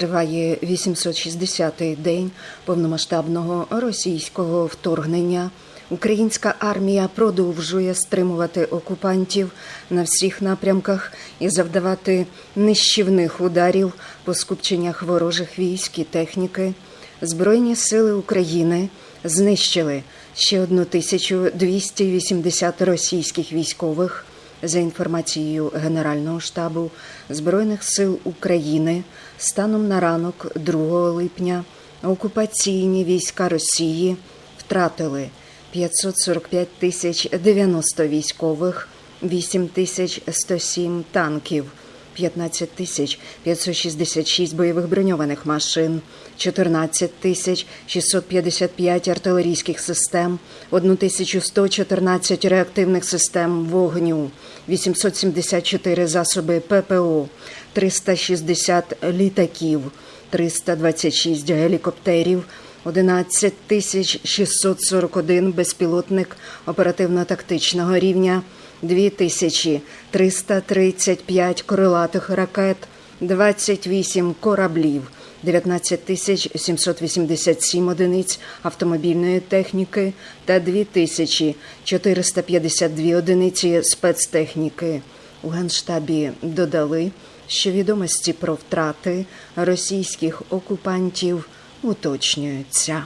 Триває 860-й день повномасштабного російського вторгнення. Українська армія продовжує стримувати окупантів на всіх напрямках і завдавати нищівних ударів по скупченнях ворожих військ і техніки. Збройні сили України знищили ще 1280 російських військових. За інформацією Генерального штабу Збройних сил України, станом на ранок 2 липня окупаційні війська Росії втратили 545 тисяч 90 військових, 8 тисяч 107 танків, 15 тисяч 566 бойових броньованих машин, 14 тисяч 655 артилерійських систем, 1114 реактивних систем вогню, 874 засоби ППО, 360 літаків, 326 гелікоптерів, 11 тисяч 641 безпілотник оперативно-тактичного рівня, 2335 крилатих ракет, 28 кораблів, 19 тисяч 787 одиниць автомобільної техніки та 2452 одиниці спецтехніки. У Генштабі додали, що відомості про втрати російських окупантів уточнюються.